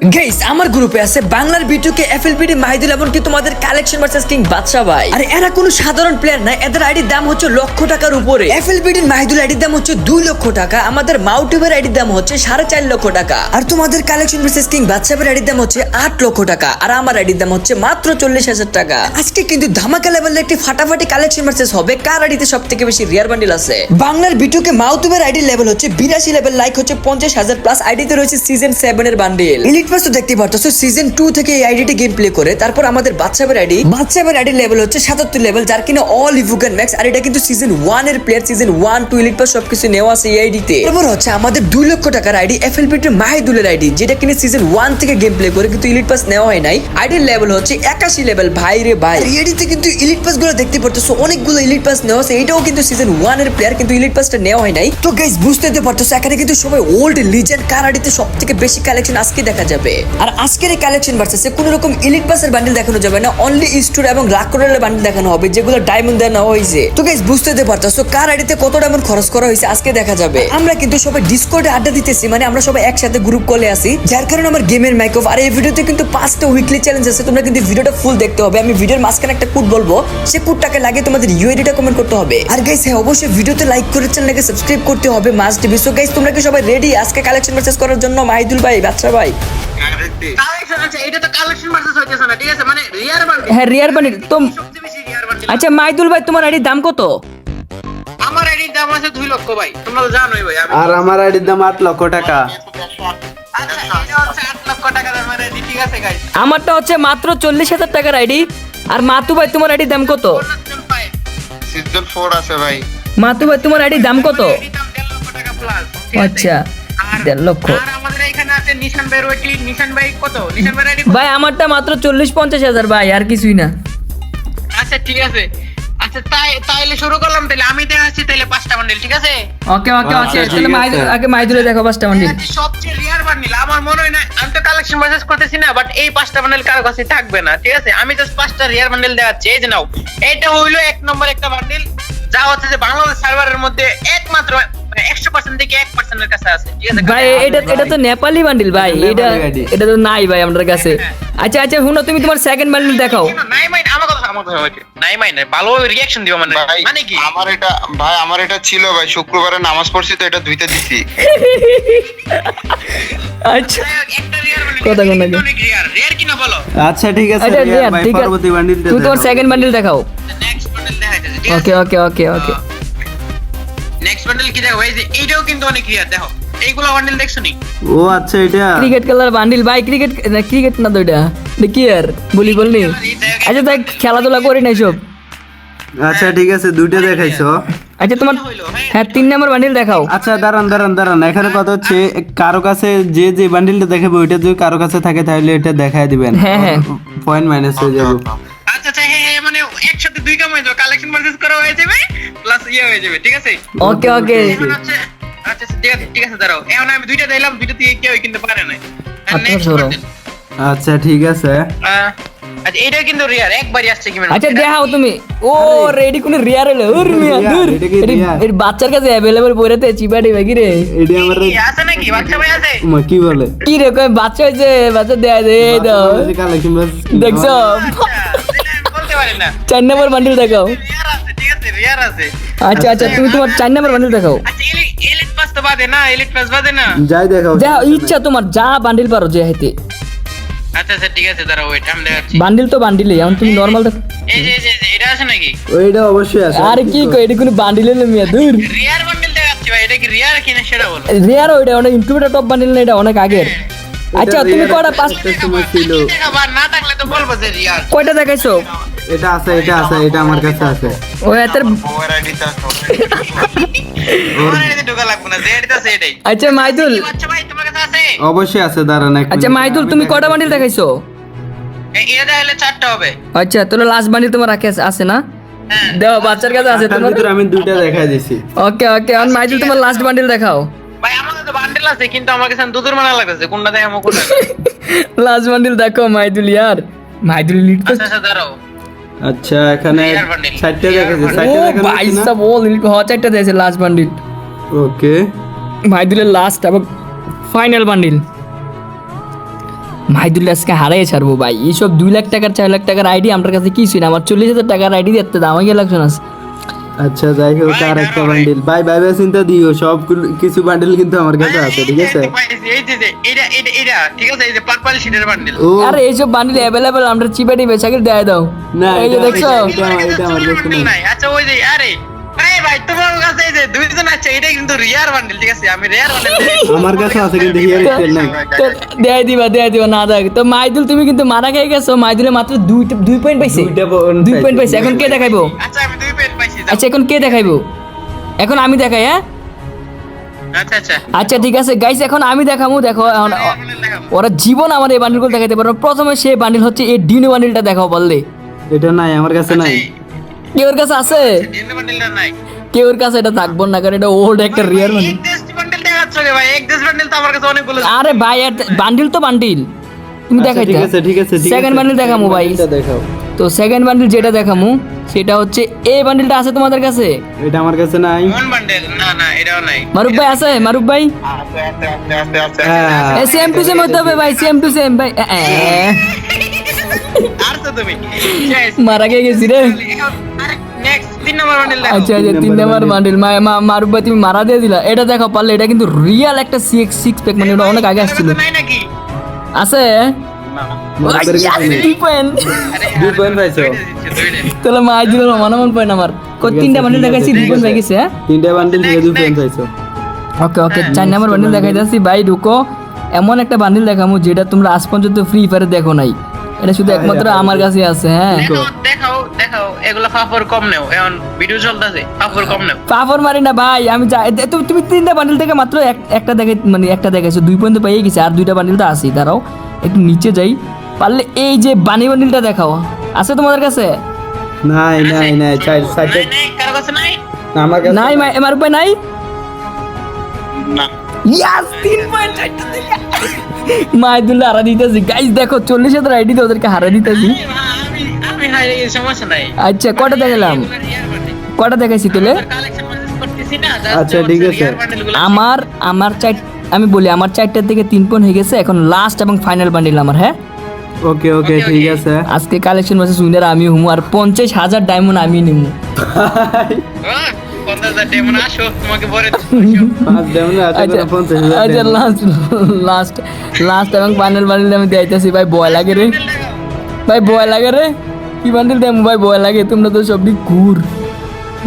Guys আমার গ্রুপে আছে বাংলার বিটুকে এফএলপিডি মাহিদুল এমনকি তোমাদের কালেকশন ভার্সেস কিং বাদশা ভাই। আর এরা কোনো সাধারণ প্লেয়ার না, এদের আইডির দাম হচ্ছে লক্ষ টাকার উপরে। এফএলপিডি মাহিদুল আইডির দাম হচ্ছে দুই লক্ষ টাকা, আমাদের মাউটিভের আইডির দাম হচ্ছে সাড়ে চার লক্ষ টাকা। আর তোমাদের কালেকশন ভার্সেস কিং বাদশা আইডির দাম হচ্ছে আট লক্ষ টাকা, আর আমার আইডির দাম হচ্ছে মাত্র চল্লিশ হাজার টাকা। আজকে কিন্তু ধামাকা লেভেলের একটি ফাটাফাটি কালেকশন ভার্সেস হবে, কার আইডিতে সব থেকে বেশি রিয়ার বান্ডিল আছে? বাংলার বিটুকে মাউটিভের আইডি লেভেল হচ্ছে বিরাশি লেভেল লাইক হচ্ছে পঞ্চাশ হাজার প্লাস আইডিতে রয়েছে সিজন সেভেন এর বান্ডিল পাস তো দেখতে পারতো সিজন টু থেকে এই আইডিটি গেম প্লে করে, তারপর আমাদের বাচ্চাবের আইডি বাচ্চাবের আইডি লেভেল হচ্ছে সাতাত্তর লেভেল যার কিনা অল ইভুকেন ম্যাক্স আর এটা কিন্তু সিজন ওয়ানের player season one two elite pass সবকিছু নেওয়া আছে এই আইডিতে তারপর হচ্ছে আমাদের দুই লক্ষ টাকার আইডি এফএলপি টু মাহিদুলের আইডি যেটা কিনা সিজন ওয়ান থেকে গেম প্লে করে কিন্তু ইলিট পাস নেওয়া হয় নাই। আইডির লেভেল হচ্ছে একাশি লেভেল ভাই রে ভাই। এই আইডিতে কিন্তু ইলিট পাসগুলো দেখতে পারতেছো, অনেকগুলো ইলিট পাস নেওয়া আছে, এটাও কিন্তু সিজন ওয়ানের প্লেয়ার কিন্তু ইলিট পাসটা নেওয়া হয় নাই। তো গাইস বুঝতে তো পারতেছো, এখানে কিন্তু সবাই ওল্ড লিজেন্ড কার আইডিতে সব থেকে বেশি কালেকশন আজকে দেখা যাবে। আর আজকের এই কালেকশন ভার্সেসে কোনো রকম ইলিট পাসের বান্ডিল দেখানো যাবে না অনলি স্টোর এবং রাকরেলের বান্ডিল দেখানো হবে, যেগুলো ডায়মন্ড দেওয়া হয়েছে। তো গাইস বুঝতে পারতেছো, কার আইডিতে কত ডায়মন্ড খরচ করা হয়েছে আজকে দেখা যাবে। আমরা কিন্তু সবাই ডিসকর্ডে আড্ডা দিতেছি মানে আমরা সবাই একসাথে গ্রুপ কলে আছি, যার কারণে আমার গেমের মাইক অফ আর এই ভিডিওতে কিন্তু পাঁচটা উইকলি চ্যালেঞ্জ আছে, তোমরা কিন্তু ভিডিওটা ফুল দেখতে হবে। আমি ভিডিওর মাঝখানে একটা কোড বলব, সে কোডটাকে লাগিয়ে তোমাদের ইউআইডিটা কমেন্ট করতে হবে। আর গাইস হ্যাঁ অবশ্যই ভিডিওতে লাইক করে চ্যানেলকে সাবস্ক্রাইব করতে হবে মাস্ট টিভি সো গাইস তোমরা কি সবাই রেডি আজকে কালেকশন পারচেজ করার জন্য? মাহিদুল ভাই বাচ্চা ভাই। কালেকশন আছে এটা তো কালেকশন ভার্সেস হইতেছে না ঠিক আছে? মানে হ্যাঁ রিয়ার বান্ডিল আচ্ছা মাইদুল ভাই তোমার আইডির দাম কত? আমার আইডির দাম আছে 2 লক্ষ ভাই তোমরা তো জানোই ভাই আর আমার আইডির দাম আট লক্ষ টাকা। আচ্ছা এটা হচ্ছে 8 লক্ষ টাকার আমার আইডি ঠিক আছে গাইস আমারটা হচ্ছে মাত্র চল্লিশ হাজার টাকার আইডি। আর মাতু ভাই তোমার আইডির দাম কত? সিজন ফোর আছে ভাই। মাতু ভাই তোমার আইডির দাম কত? আইডির দাম 1.5 লক্ষ টাকা প্লাস আচ্ছা দেড় লক্ষ। আর আমাদের এখানে আছে? নিশান ভাই রয়েছে নিশান ভাই কত? নিশান ভাই আইডি ভাই আমারটা মাত্র চল্লিশ পঞ্চাশ হাজার ভাই আর কিছুই না। আচ্ছা ঠিক আছে। আচ্ছা তাই তাইলে শুরু করলাম তাহলে আমি দেখাচ্ছি তাহলে পাঁচটা বান্ডিল ঠিক আছে? ওকে ওকে তাহলে আগে মাইদুলে দেখো পাঁচটা বান্ডিল সবচেয়ে রিয়ার বান্ডিল আমার মনে হয় না আমি তো কালেকশন মেসেজ করতেছি না বাট এই পাঁচটা বান্ডিল কারও কাছে থাকবে না ঠিক আছে? আমি জাস্ট পাঁচটা রিয়ার বান্ডিল দেখাচ্ছি এই যে নাও। এটা হইল এক নম্বর একটা বান্ডিল যা হচ্ছে যে বাংলাদেশ সার্ভারের মধ্যে একমাত্র আছে ঠিক আছে? ভাই এটা এটা তো নেপালি বান্ডিল ভাই। এটা এটা তো নাই ভাই আমাদের কাছে। আচ্ছা আচ্ছা শুনো তুমি তোমার সেকেন্ড বান্ডিল দেখাও। নাই মাইন আমার কথা আমার কথা হয়েছে নাই মাইন ভালো রিয়াকশন দিবা মানে ভাই মানে কি? আমার এটা ভাই আমার এটা ছিল ভাই শুক্রবারে নামাজ পড়ছি তো এটা ধুইতে দিছি। আচ্ছা। বান্ডিল কথা কোন নাকি? রিয়ার রিয়ার কি না বলো? আচ্ছা ঠিক আছে আচ্ছা রিয়ার ভাই পরবর্তী বান্ডিলটা তুমি তোমার সেকেন্ড বান্ডিল দেখাও। নেক্সট বান্ডিল দেখাইতেছে ওকে ওকে ওকে ওকে নেক্সট বান্ডিল কি দেখো? এই যে এইটাও কিন্তু অনেক রিয়ার দেখো। এইগুলো বান্ডিল দেখছ নি? ও আচ্ছা এটা। ক্রিকেট খেলার বান্ডিল ভাই ক্রিকেট ক্রিকেট না তো এটা। কি আর? বলি বললি আচ্ছা তাই খেলাধুলা করি না সব আচ্ছা ঠিক আছে দুইটা দেখাইছো। আচ্ছা তোমার হ্যাঁ তিন নম্বর বান্ডিল দেখাও। আচ্ছা দাঁড়ান দাঁড়ান দাঁড়ান। এখানে কথা হচ্ছে কারও কাছে যে যে বান্ডিলটা দেখাবে ওইটা যদি কারও কাছে থাকে তাহলে এটা দেখায় দিবেন। হ্যাঁ, হ্যাঁ। পয়েন্ট মাইনাস হয়ে যাবে। দুই কাম হয়ে যাবে কালেকশন পারচেজ করা হয়ে যাবে প্লাস ইয়ে হয়ে যাবে ঠিক আছে? ওকে ওকে এখন হচ্ছে আচ্ছা ঠিক আছে ঠিক আছে দাঁড়াও। এখন আমি দুইটা দিলাম দুইটা দিয়ে কেউ কিনতে পারে না আচ্ছা। আচ্ছা ঠিক আছে। আচ্ছা এটা কিন্তু রিয়ার একবারই আসছে কি আচ্ছা দেখাও তুমি। ও রেডি কোন রিয়ার হলো। ওর মিয়া দূর। বাচ্চার কাছে অ্যাভেলেবল পড়েতে চিপাটি বাকি রে? এটি আমার আছে নাকি? বাচ্চা ভাই আছে? মা কি বলে? কি রে কই বাচ্চা হইছে বাচ্চা দেয় দে এই দাও। কালেকশন দেখছ? চার নম্বর বান্ডিল দেখাও রিয়ার আছে ঠিক আছে রিয়ার আছে আচ্ছা আচ্ছা তুমি তোমার চার নম্বর বান্ডিল দেখাও আচ্ছা যাই দেখাও যা ইচ্ছা তোমার যা বান্ডিল পারো যে হাইতে আচ্ছা আচ্ছা ঠিক আছে দাঁড়াও ওয়েট আমি দেখাচ্ছি বান্ডিল তো বান্ডিলই এখন তুমি নরমাল দেখো এই যে যে এটা আছে নাকি ওইটা অবশ্যই আছে আরে কি কই এটি কোনো বান্ডিল হলো মিয়া দূর রিয়ার বান্ডেল দেখাচ্ছি ভাই এটা কি রিয়ার কিনা সেটা বলো রেয়ার ওইটা অনেক ইনকিউবেটর টপ বান্ডিল না এটা অনেক আগের আচ্ছা তুমি কয়টা পাঁচ সময় ছিল না থাকলে তো বলব যে রিয়ার কয়টা দেখাইছো এটা আছে এটা আছে এটা আমার কাছে আছে। ও এতের ওভার আইডিটা আমার এদিকে ঢোকা লাগবে না যে এটা আছে এটাই। আচ্ছা মাইদুল। আচ্ছা ভাই তোমার কাছে আছে? অবশ্যই আছে দাঁড়ান এক আচ্ছা মাইদুল তুমি কয়টা বান্ডিল দেখাইছো? এটা হলে চারটা হবে। আচ্ছা তাহলে লাস্ট বান্ডিল তোমার রাখে আছে- না? হ্যাঁ। দেও বাচ্চার কাছে আছে তোমার? ভিতরে আমি দুইটা দেখাই দিছি। ওকে ওকে মাইদুল তোমার লাস্ট বান্ডিল দেখাও। ভাই আমার কাছে বান্ডেল আছে কিন্তু আমার কাছে দুধের মানা লাগতেছে কোনটা দেখাবো কোনটা লাস্ট বান্ডিল দেখো মাইদুল ইয়ার। মাইদুল লিড আচ্ছা আচ্ছা দাঁড়াও। আচ্ছা এখানে চারটা দেখাছে চারটা চারটে ভাই সব ওল হ চারটা দিয়েছে লাস্ট বান্ডিল। ওকে। মাইদুলের লাস্ট এবং ফাইনাল বান্ডিল। মাহিদুল্লাহ আজকে হারাই ছাড়বো ভাই। এইসব দুই লাখ টাকার চার লাখ টাকার আইডি আমার কাছে কিছুই না। আমার চল্লিশ হাজার টাকার আইডি দেখতে দাম আমাকে লাগছে না আচ্ছা যাই হোক আর একটা বান্ডিল ভাই। ভাই ভাই চিন্তা দিও সব কিছু বান্ডিল কিন্তু আমার কাছে আছে ঠিক আছে? এই যে এটা এটা এটা ঠিক আছে? এই যে পার্পল শিটের বান্ডিল আরে আরে এইসব বান্ডিল অ্যাভেলেবেল আমরা চিপে টিপে সাইকেল দেয় দাও। না এই যে এটা- দেখছ? এটা আমার- কাছে নাই। আচ্ছা ওই যে আরে ভাই তোমার কাছে এই যে দুইজন আছে এটা কিন্তু রিয়ার বান্ডিল ঠিক আছে? আমি রিয়ার বান্ডিল আমার কাছে আছে কিন্তু হিয়ার স্টাইল নাই। দেয় দিবা দেয় দিবা না দেখ। তো মাইদুল তুমি কিন্তু মারা খেয়ে গেছো। মাইদুলে মাত্র দুই দুই পয়েন্ট পাইছে। দুই পয়েন্ট পাইছে। পাইছে। এখন কে দেখাইবো? আচ্ছা আমি দুই পেন পাইছি আচ্ছা এখন কে দেখাইবো? এখন আমি দেখাই হ্যাঁ? আচ্ছা আচ্ছা। আচ্ছা ঠিক আছে। গাইস এখন আমি দেখাবো দেখো বান্ডিল ওরা জীবন আমার এই বান্ডিলগুলো দেখাইতে পারব। প্রথমে সেই বান্ডিল হচ্ছে এই ডিনো বান্ডিলটা দেখাও বললে। এটা নাই আমার কাছে নাই। কে ওর কাছে আছে? ডিএনএ বান্ডিলটা নাই। কে ওর কাছে এটা থাকব না কারণ এটা ওল্ড একটা রিয়ার অনেকগুলো আরে ভাই বান্ডিল তো বান্ডিল তুমি আচ্ছা, দেখাই ঠিক আছে ঠিক আছে সেকেন্ড বান্ডিল দেখামু ভাই। এটা দেখাও। তো সেকেন্ড বান্ডিল যেটা দেখামু সেটা হচ্ছে এই বান্ডিলটা আছে তোমাদের কাছে? এটা আমার কাছে নাই। কোন বান্ডিল না না এটাও নাই। মারুফ ভাই আছে? মারুফ ভাই? আস্তে হ্যাঁ। এ সেম টু সেম হতে হবে ভাই সেম টু সেম ভাই। আর তো তুমি। মারা গিয়ে গেছি রে। আচ্ছা আচ্ছা তিন নাম্বার বান্ডিল মারুফ ভাই তুমি মারা দিয়ে দিলা। এটা দেখো পারলে এটা কিন্তু রিয়েল একটা সিক্স সিক্স প্যাক মানে ওটা অনেক আগে আসছিল। আছে? মারুফের কাছে নেই। দুই পয়েন্ট আরে দুই point পাইছো? দুইটা দিচ্ছে, দুইটা। তাহলে মার দিল মানামন পয়েন্ট আমার। কই ঠিক তিনটা আছে, বান্ডিল দেখাইছি দুই পয়েন্ট গেছে হ্যাঁ? তিনটা বান্ডিল থেকে দুই পয়েন্ট পাইছো। ওকে ওকে চার নাম্বার বান্ডিল দেখাই যাচ্ছি ভাই ঢুকো। এমন একটা বান্ডিল দেখামু যেটা তোমরা আজ পর্যন্ত ফ্রি ফায়ারে দেখো নাই। এটা শুধু একমাত্র আমার কাছে আছে হ্যাঁ। দেখাও দেখাও দেখাও এগুলো ফাফর কম নেও। এখন ভিডিও চলতেছে ফাফর কম নেও। পাপড় মারি না ভাই আমি তুমি তুমি তিনটা বান্ডিল থেকে মাত্র একটা দেখে মানে একটা দেখাইছো দুই পর্যন্ত পেয়ে গেছে আর দুইটা বান্ডিল তো আছি দাঁড়াও একটু নিচে যাই। পারলে এই যে বানি বান্ডিলটা দেখাও। আছে তোমাদের কাছে? নাই নাই নাই চার চারটে নাই নাই কাছে নাই? আমার কাছে নাই আমার উপায় নাই? না। ইয়াস তিন পয়েন্ট মাইদুল্লাহ হারা দিতেছি। গাইস দেখো চল্লিশ হাজার আইডি তো ওদেরকে হারা দিতেছি। আচ্ছা কটা দেখালাম। কটা দেখাইছি তোলে আচ্ছা, ঠিক আছে। আমার আমার চার আমি বলি আমার চারটার থেকে তিন পয়েন্ট হয়ে গেছে এখন লাস্ট এবং ফাইনাল বান্ডিল আমার হ্যাঁ? ওকে ওকে ঠিক আছে। আজকে কালেকশন মাসে উইনার আমি হুম আর পঞ্চাশ হাজার ডায়মন্ড আমি নিমু। আচ্ছা আচ্ছা লাস্ট লাস্ট লাস্ট এবং ফাইনাল বান্ডিল আমি দিতেছি ভাই বয় লাগে রে। ভাই বয় লাগে রে। কি বান্ডিল দেবো ভাই ভয় লাগে তোমরা তো সবটি ঘুর।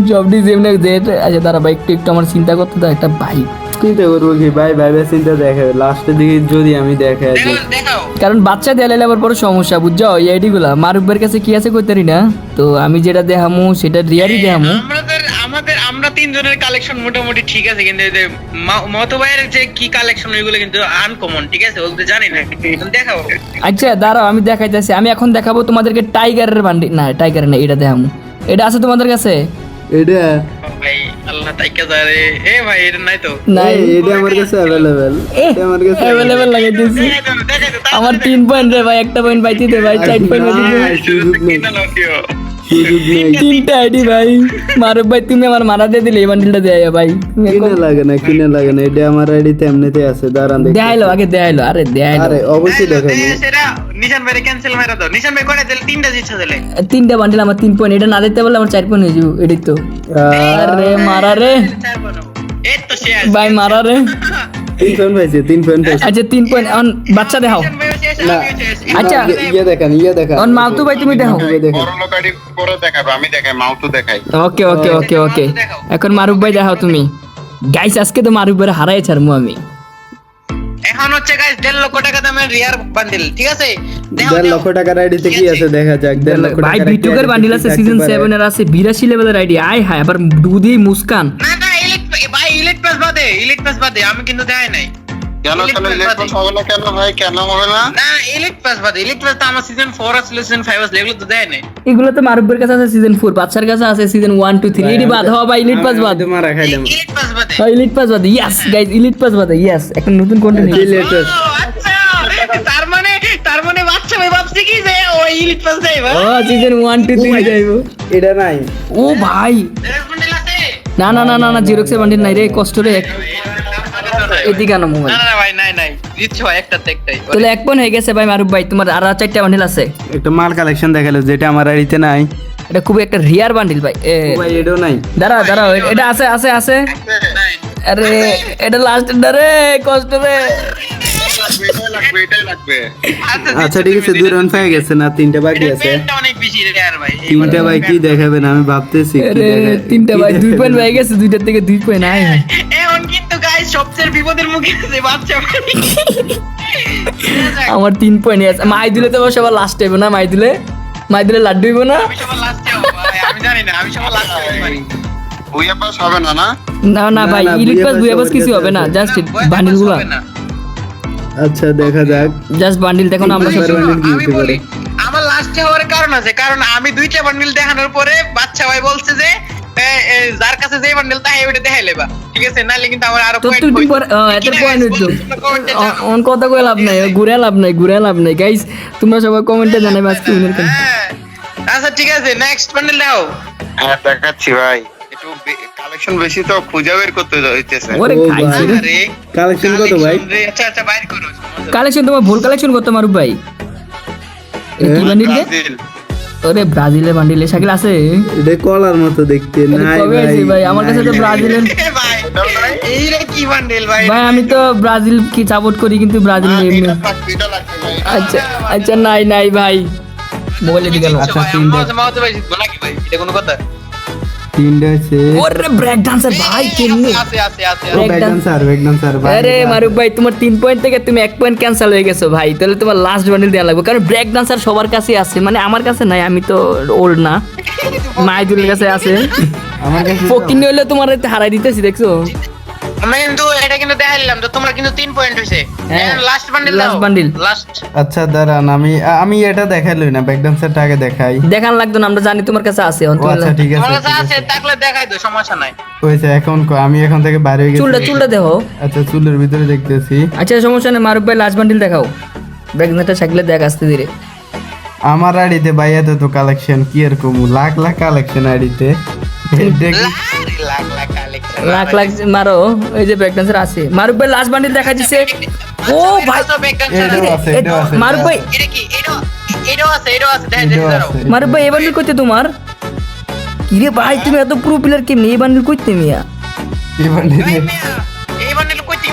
সবটি যেমনি যেট আচ্ছা দাঁড়া ভাই একটু একটু আমার চিন্তা করতে দাও একটা বাইক চিন্তা করব কি? ভাই ভাই ভাই চিন্তা দেখে লাস্টের দিকে যদি আমি দেখে কারণ বাচ্চা দেয়ালে আবার বড় সমস্যা বুঝছ? এই আইডিগুলা মারুবের কাছে কি আছে কইতারি পারি না? তো আমি যেটা দেখামু সেটা রিয়ারই দেখামু। আমরা তিনজনের কালেকশন মোটামুটি ঠিক আছে কিন্তু এই যে মতো ভাইয়ের যে কি কালেকশন ওইগুলো কিন্তু আনকমন ঠিক আছে? ওগুলো জানি না। দেখাও আচ্ছা দাঁড়াও আমি দেখাইতেছি। আমি এখন দেখাবো তোমাদেরকে টাইগারের বান্ডি। না টাইগার না এটা দেখামু। এটা আছে তোমাদের কাছে? এটা? ভাই আল্লাহ তাইকা যায় এ ভাই এটা নাই তো। নাই। এটা আমার কাছে এটা আমার কাছে পয়েন্ট রে ভাই একটা পয়েন্ট পাইতে দে ভাই চার পয়েন্ট পাইতে দে। তিনটা আইডি ভাই। মারুব ভাই তুমি আমার মারা দিয়ে দিলে এই বান্ডিলটা দেয় ভাই। কিনে লাগে না কিনে লাগে না এটা আমার আইডিতে এমনিতে আছে দাঁড়ান দেখাইলো আগে দেখাইলো আরে দেখাইলো আরে অবশ্যই দেখাই দাও, দেখাবো দে, নিশান ভাই ক্যান্সেল মেরা দাও। নিশান ভাই কয়টা দিলে? তিনটা জিতছে দিলে। তিনটা বান্ডিল আমার তিন পয়েন্ট এটা না দিতে পারলে আমার চার পয়েন্ট হয়ে যাব এটাই তো। আরে মারা রে। এই তো শেষ। ভাই মারা রে। তিন পয়েন্ট পাইছে তিন পয়েন্ট আচ্ছা তিন পয়েন্ট বাচ্চা দেখাও। আচ্ছা। ইয়ে দেখান ইয়ে দেখান। মাউতু ভাই তুমি দেখো ইয়ে দেখাবে আমি দেখাই মাউটু দেখাই। ওকে ওকে ওকে ওকে। এখন মারুফ ভাই দেখাও তুমি। গাইস আজকে তো মারুফ ভাই হারাই ছাড়মু আমি। এখন হচ্ছে গাইস দেড় লক্ষ টাকা দামের রিয়ার বান্ডিল ঠিক আছে। লক্ষ টাকার আইডিতে কি আছে দেখা যাক দেড় লক্ষ ভাই বিটুকের বান্ডিল আছে সিজন পারে। সেভেন এর আছে বিরাশি লেভেলের আইডি আয় হায় আবার দুদি মুস্কান। না না ইলিট ভাই ইলিট পাস বাদে ইলিট পাস বাদে আমি কিন্তু দেখাই নাই। কেন কেন pass হবে না কেন ভাই? কেন হবে না? না ইলিট পাস বাদে। তো আমার সিজন 4 আসলে সিজন 5 আসলে এগুলো তো দেয় নাই। এগুলো তো মারুফের কাছে আছে সিজন ফোর বাচ্চার কাছে আছে সিজন ওয়ান টু থ্রি এডি বাদ হওয়া বা ইলিট পাস বাদ। মারা খাইলাম ইলিট পাস বাদে। হ্যাঁ ইলিট পাস বাদ। ইয়াস গাইস ইলিট পাস বাদ ইয়াস একটা নতুন কন্টেন্ট কি latest? আচ্ছা তার মানে তার মানে বাচ্চা ভাই ভাবছে কি যে ও ইলিট পাস দেয় ও সিজন ওয়ান টু থ্রি যাইবো এটা নাই। ও ভাই। না না না না না জিরোক্সের বান্ডিল নাই রে কষ্ট রে। এদিকে আনো মোবাইল। না না না ভাই নাই নাই। দিচ্ছ ভাই একটাতে একটাই তাহলে এক পয়েন্ট হয়ে গেছে ভাই মারুফ ভাই তোমার আর চারটা বান্ডিল আছে। একটা মাল কালেকশন দেখাল যেটা আমার আড়িতে নাই। এটা খুবই একটা রিয়ার বান্ডিল ভাই এ। ভাই এটাও নাই। দাঁড়াও দাঁড়াও এটা আছে আছে আছে। আরে এটা লাস্ট রে কষ্ট রে। লাগবে এটাই লাগবে আচ্ছা ঠিক আছে দুই রাউন্ড হয়ে গেছে না তিনটা বাকি আছে। পেনটা অনেক বেশি রেয়ার ভাই এই তিনটা ভাই কি দেখাবেন আমি ভাবতেছি তিনটা ভাই দুই পয়েন্ট হয়ে গেছে দুইটার থেকে দুই পয়েন্ট আয় সবচেয়ে বিপদের মুখে আছে বাচ্চা আমার তিন পয়েন্ট আছে। মাই দিলে তো আবার লাস্ট হইব না মাই দিলে? মাই দিলে লাড্ডু হইব না? আমি সবার লাস্টে আমি জানি না আমি সবার লাস্টে পারি। বুইয়া হবে না না? না না না, ভাই elite pass pass booyah pass সবার কিছু হবে না জাস্ট বান্ডিলগুলা। আচ্ছা দেখা যাক। জাস্ট বান্ডিল দেখো না আমরা বুঝতে সব পারবেন। কি হতে পারে? আমার লাস্টে হওয়ার কারণ আছে কারণ আমি দুইটা বান্ডিল দেখানোর পরে বাচ্চা ভাই বলছে যে যার কাছে যে বান্ডিল তাই ওইটা দেখাই লেবা। ঠিক আছে? কিন্তু আমার আরও point তুই। এত পয়েন্ট হইতো। অন কথা কই লাভ নাই ঘুরে লাভ নাই ঘুরে লাভ নাই। গাইস তোমরা সবাই কমেন্টে জানাবে আজকে উইনার হ্যাঁ। আচ্ছা ঠিক আছে নেক্সট বান্ডিল দাও। হ্যাঁ দেখাচ্ছি ভাই। একটু কালেকশন বেশি তো খুঁজে বের করতে হইতেছে। ওরে ভাই। কালেকশন কত ভাই? আচ্ছা আচ্ছা বাইর করো। কালেকশন তোমার ভুল কালেকশন করতে মারুফ ভাই। কি বান্ডিল ব্রাজিল। ওরে ব্রাজিলের বান্ডিল সাইকেল আছে? এটা কলার মতো দেখতে নাই ভাই? ভাই? আমার কাছে তো ব্রাজিলের ভাই এই কি বান্ডিল ভাই? ভাই আমি তো ব্রাজিল কি সাপোর্ট করি কিন্তু ব্রাজিল হ্যাঁ, এমনি লাগবে ভাই। আচ্ছা আচ্ছা নাই নাই ভাই। মোবাইলে দিকে গেল আচ্ছা ভাই? এটা কোনো কথা? তিনটা আছে। ওরে ব্রেক ডান্সার ভাই কেমনে? আছে আছে আছে Break back dance- dancer back আরে মারুফ ভাই তোমার তিন পয়েন্ট থেকে তুমি এক পয়েন্ট ক্যান্সেল হয়ে গেছো ভাই তাহলে তোমার লাস্ট বান্ডিল দেওয়া লাগবে। কারণ ব্রেক ডান্সার সবার কাছে আছে মানে আমার কাছে নাই আমি তো ওল্ড না। মাইদুলের কাছে আছে। আমার কাছে ফকিন হইলে তোমার হারাই দিতেছি দেখছ? আমরা কিন্তু এটা কিন্তু দেখাইলাম তো তোমরা কিন্তু তিন পয়েন্ট হইছে। লাস্ট বান্ডিল দাও। bundle। লাস্ট আচ্ছা দাঁড়ান আমি আমি এটা দেখাইলই না ব্যাক ডান্সারটা আগে দেখাই। দেখান লাগতো না আমরা জানি তোমার কাছে আছে এখন আচ্ছা ঠিক তোমার কাছে আছে। থাকলে দেখাই দাও সমস্যা নাই। হয়েছে এখন ক- আমি এখন থেকে বাইরে হয়ে চুলটা গেছি। চুলটা দেখো। আচ্ছা চুলের ভিতরে দেখতেছি। আচ্ছা সমস্যা নেই মারুফ ভাই লাস্ট বান্ডিল দেখাও। ব্রেক ডান্সারটা সাইকেলে দেখ আসতে ধীরে। আমার আড়িতে বাইয়াতে তো কালেকশন কি এরকম লাখ লাখ কালেকশন আড়িতে লাখ লাখ মারো এই যে ব্রেক আছে। মারুফ ভাই লাস্ট বান্ডিল দেখা দিছে ও ভাই মারুফ ভাই। মারুফ ভাই এই বান্ডিল কইতে তোমার? কিরে ভাই তুমি এত প্রো প্লেয়ার কেমনি এই বান্ডিল করতে মিয়া? এই বান্ডিলে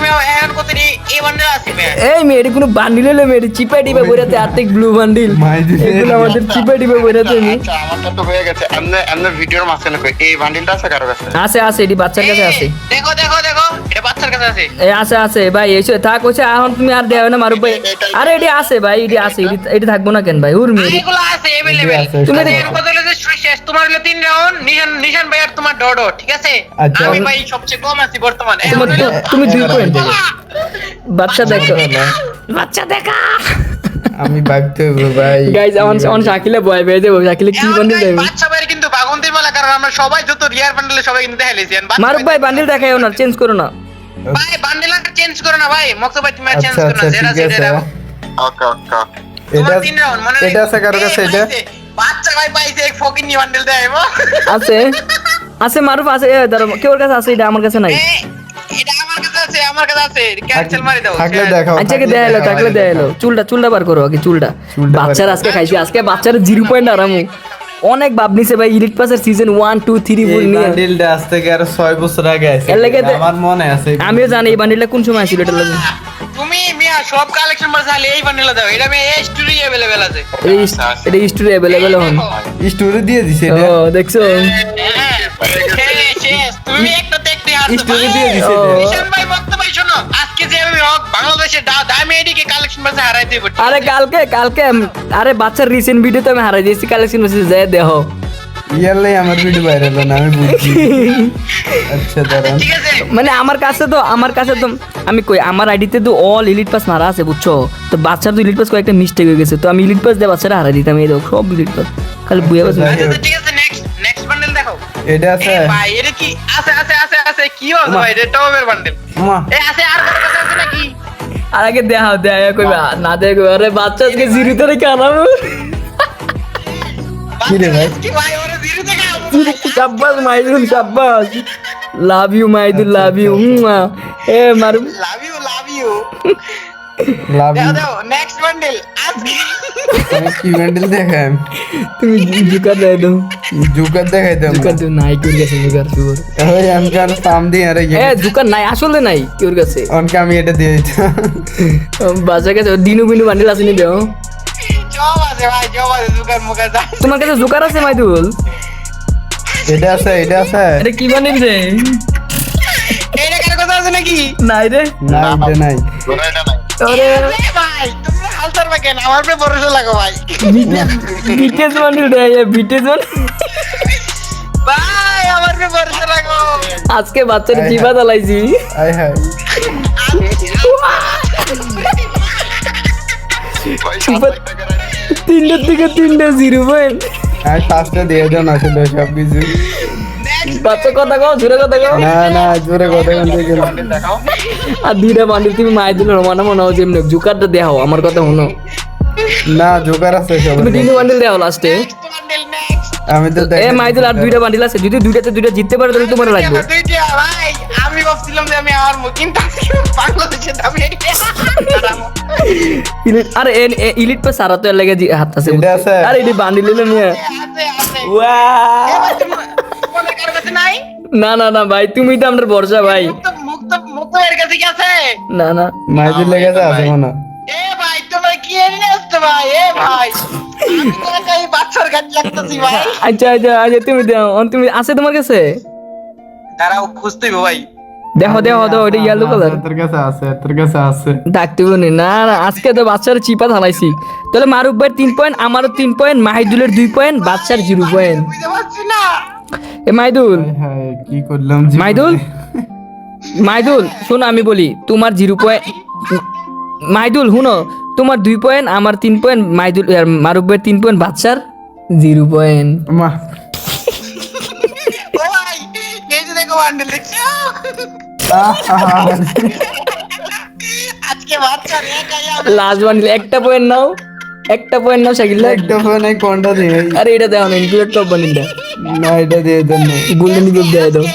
এই বান্ডিল কই তুমি এখন কত নি এই বান্ডিল আছে মেয়া এই মেয়ে এটা কোনো বান্ডিল হলো মেয়ে চিপাই ডিবে বইরাতে আর্থিক ব্লু বান্ডিল মাইদিলে। এগুলো আমাদের চিপাই ডিবে বইরাতে নি আচ্ছা আমারটা তো হয়ে গেছে এমনি এমনি ভিডিওর মাঝখানে কই এই বান্ডিলটা আছে কারো কাছে আছে আছে এটি বাচ্চার কাছে আছে এই, দেখো দেখো দেখো এটা বাচ্চার কাছে আছে এ আছে আছে ভাই এসে থাক হচ্ছে এখন তুমি আর দেবে না মারুফ ভাই আরে এটি আছে ভাই এটি আছে এটি- এটি থাকবো না কেন ভাই উর্মি এটি এগুলো আছে अवेलेबल আছে, তুমি আছে। এর কথা হলো যে শেষ তোমার হলো তিন রাউন্ড নিশান নিশান ভাই আর তোমার ডডো ঠিক আছে? আচ্ছা। আমি ভাই সবচেয়ে কম আছি বর্তমানে। তুমি দুই পয়েন্ট দেবে বাচ্চা দেখো। বাচ্চা দেখা। আমি ভাবতে ভাই। গাইজ আমার আমার শাকিলে বয় বেয়ে দেবো শাকিলে কি বান্ডিল দেবে? বাচ্চা ভাইয়ের কিন্তু বাগন্তির মেলা কারণ আমরা সবাই যত রিয়ার বান্ডেলে সবাই কিন্তু দেখা লেছি। মারুফ ভাই বান্ডিল দেখাই না চেঞ্জ করো না। ভাই বান্ডেল আর চেঞ্জ করো না ভাই। মক্ত ভাই তুমি চেঞ্জ আচ্ছা করো না আছে। দাও। ওকে ওকে এটা তিন রাউন্ড মনে এটা আছে কারও কাছে এটা? বাচ্চা ভাই পাইছে এক ফকিং বান্ডেল দেব আছে। আছে মারুফ আছে এ দাঁড়াও কেউ কাছে আছে এটা আমার কাছে নাই। এটা আমার কাছে আছে আমার কাছে আছে ক্যান্সেল মারি দাও থাকলে দেখাও আচ্ছা থাকলে। চুলটা চুলটা বার করো আগে চুলটা। বাচ্চার আজকে খাইছি আজকে বাচ্চার জিরো পয়েন্ট আরামু অনেক ভাব নিছে ভাই ইলিট পাসের season one two three full নিয়ে। বান্ডিলটা আজ থেকে আরও ছয় বছর আগে আছে আমার মনে আছে আমিও জানি এই বান্ডিলটা কোন সময় ছিল এটা লাগে। তুমি মিয়া সব কালেকশন মার চাইলে এই বান্ডেল দাও এটা মে এই স্টোরি अवेलेबल আছে এটা স্টোরি অ্যাভেলেবল হন স্টোরি দিয়ে দিছে এটা ও দেখছো হ্যাঁ, শেষ, শেষ। তুমি একটা দেখতে হারছো স্টোরি ভাই। দিয়ে দিছে ও। এটা। নিশান ভাই বক্তব্য ভাই শোনো আজকে যে আমি হোক বাংলাদেশের দা- দামি এডিকে কালেকশন মাঝে হারাই দিব আরে কালকে কালকে আরে বাচ্চার রিসেন্ট ভিডিও তো আমি হারাই দিয়েছি কালেকশন মেসেজ যায় দেখো ইয়ারলাই আমার ভিডিও ভাইরাল না আমি বুঝছি। আচ্ছা দাঁড়ান। মানে আমার কাছে তো আমার কাছে তো আমি কই আমার আইডিতে তো অল ইলিট পাস মারা আছে বুঝছ? তো বাচ্চার তো ইলিট পাস কয়েকটা মিস্টেক হয়ে গেছে তো আমি ইলিট পাস দিয়ে বাচ্চারা হারাই দিতাম এই দেখো সব ইলিট পাস খালি বুয়া পাস আচ্ছা, তো ঠিক আছে নেক্সট নেক্সট বান্ডেল দেখো। এটা আছে? ভাই এটা কি? আছে আছে আছে আছে কি হবে ভাই এটা টপের বান্ডেল এ আছে আর কাছে আছে নাকি? আর আগে দেখা দেখা কইবা না দেখো আরে বাচ্চা আজকে জিরোতে রেখে আনাবো কি রে ভাই? শাব্বাস Maidul শাব্বাস love you Maidul love you A Maru. Love you love you love দাও দাও নেক্সট বান্ডেল আজকে। কি বান্ডিল দেখেন? তুমি জুকার দেয় দাও। জুকার দেখাইতাম জুকার তো নাই কেউর কাছে জুকার। জুকার ওই আমকার পাম দিয়ে আরে এ জুকার নাই আসলে নাই কেউর কাছে। অনকে আমি এটা দিয়ে দিতাম। বাচ্চা কাছে দিনু বিনু বান্ডিল আসেনি দেও। জব আছে ভাই জব আছে দুকার মুখে যা তোমার কাছে জুকার আছে মাইদুল? এটা আছে এটা আছে। এটা কি রে? কার কথা আছে নাকি? নাই রে। না এটা নাই। তোরা এটা নাই। আরে ভাই তোমরা হালতার বা কেন? আমার পে ভরসা লাগো ভাই। বিটেজ রে বিটেজ ভাই আমার পে ভরসা লাগো। আজকে বাচ্চার জিবা চালাইছি হায়। সাত লাখ তিনটার দিকে তিনটা জিরো পয়েন্ট আমি ফার্স্টে দিয়ে দেন আসলে সব কিছু বাচ্চা কথা কও জোরে কথা কও। না না জোরে কথা বলতে গেলাম আর দুইটা বান্ডিল তুমি মায়ের দিলে রমানা মনে হচ্ছে এমনি জুকারটা দেখাও আমার কথা শুনো। না জোকার আছে সব তুমি তিনটা বান্ডিল দেখাও লাস্টে আমি তো এ মাইদুল আর দুইটা বান্ডিল আছে যদি দুইটাতে দুইটা জিততে পারো তাহলে তোমার লাগবে। আমি ভাবছিলাম যে আমি মুখ কিন্তু বাংলাদেশে দামি ইলিট আরে এ এ- ইলিট পে সারা তো লাগে জি- হাত আছে আরে নিয়ে। ওয়া না না না ভাই তুমি তো আমার ভরসা ভাই। মুক্ত মুক্ত মুক্ত এর কাছে কি আছে? না না। মাইদুল লেগেছে আছে মনে এ ভাই তোমরা কি এনে আসছো ভাই? এ ভাই আমি তো একা এই বাচ্চার গাছ লাগতেছি ভাই। আচ্ছা আচ্ছা আচ্ছা তুমি দাও। অন তুমি আছে তোমার কাছে? দাঁড়াও খুঁজতেই ভাই। দেখো দেখো দেখো এটা ইয়েলো কালার তোর কাছে আছে তোর কাছে আছে। ডাকতে বলি না না আজকে তো বাচ্চার চিপা থালাইছি তাহলে মারুক ভাই তিন পয়েন্ট আমারও তিন পয়েন্ট মাহিদুলের দুই পয়েন্ট বাচ্চার জিরো পয়েন্ট বুঝতে পারছি না। এ মাইদুল কি করলাম মাইদুল মাইদুল শোনো আমি বলি তোমার জিরো পয়েন্ট মাইদুল শুনো তোমার দুই পয়েন্ট আমার তিন পয়েন্ট মাইদুল মারুক ভাইয়ের তিন পয়েন্ট বাচ্চার জিরো পয়েন্ট দেখো বান্ডেল দেখছ আজকে বাচ্চার একাই লাস্ট বান্ডিল একটা পয়েন্ট নাও একটা পয়েন্ট নাও শাকিল একটা ফোন এই কোনটা দিয়ে আরে এটা দাও না ইনক্লুড টপ বান্ডিলটা না এটা দিয়ে দেন না গোল্ডেন ইগল দিয়ে দাও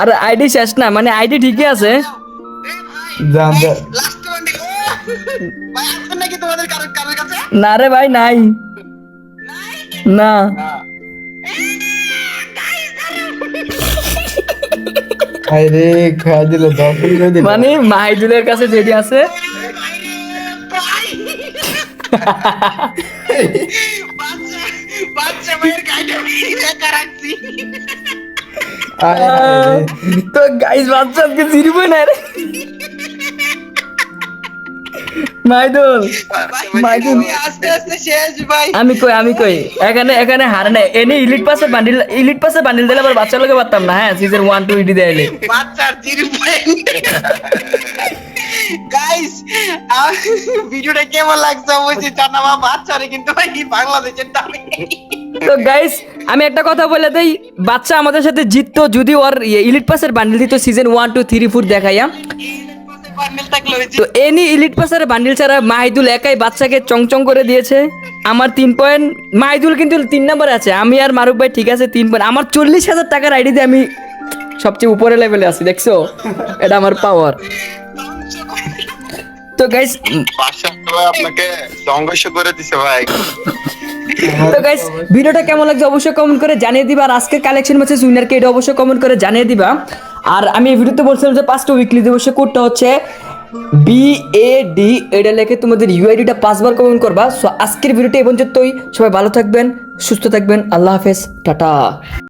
আর আইডি শেষ না মানে আইডি ঠিকই আছে ভাই আসবেন নাকি তোমাদের কারোর কারোর কাছে? না রে ভাই নাই। না। খাই দিল দশ করে মানে মাহিদুলের কাছে যেটি আছে। তো গাইস বাচ্চা আজকে জিরবে না রে। মাইদুল মাইদুল। আস্তে আস্তে শেষ ভাই। আমি কই আমি কই? এখানে এখানে হারে না এনে ইলিট পাসে বান্ডিল ইলিট পাসে বান্ডিল দিলে আবার বাচ্চা লোকে পারতাম না হ্যাঁ? সিজন ওয়ান টু ইডি দেয়ালে বাচ্চার জিরো পয়েন্ট গাইস ভিডিওটা কেমন লাগছে অবশ্যই জানাবা। বাচ্চারে কিন্তু ভাই বাংলাদেশের তো গাইস আমি একটা কথা বলে দেই। বাচ্চা আমাদের সাথে জিততো যদি ওর ইলিট পাসের বান্ডিল দিত season one two three four দেখাইয়া। তো এনি ইলিট পাসের বান্ডিল ছাড়া মাহিদুল একাই বাচ্চাকে চংচং করে দিয়েছে। আমার তিন পয়েন্ট মাহিদুল কিন্তু তিন নাম্বার আছে। আমি আর মারুক ভাই ঠিক আছে, তিন পয়েন্ট আমার চল্লিশ হাজার টাকার আইডি দিয়ে আমি সবচেয়ে উপরে লেভেলে আছি, দেখছ? এটা আমার পাওয়ার তো গাইস আপনাকে সংঘর্ষ করে দিছে ভাই। তো গাইস ভিডিওটা কেমন লাগছে অবশ্যই কমেন্ট করে জানিয়ে দিবা। আর আজকের কালেকশন ম্যাচেস উইনারকে এটা অবশ্যই কমেন্ট করে জানিয়ে দিবা। আর আমি এই ভিডিওতে বলছিলাম যে পাঁচটা উইকলি দেবো সে কোডটা হচ্ছে বি এ ডি এটা লেখে তোমাদের ইউআইডিটা পাঁচবার কমেন্ট করবা। সো আজকের ভিডিওটা এই পর্যন্তই। সবাই ভালো থাকবেন সুস্থ থাকবেন। আল্লাহ হাফেজ। টাটা।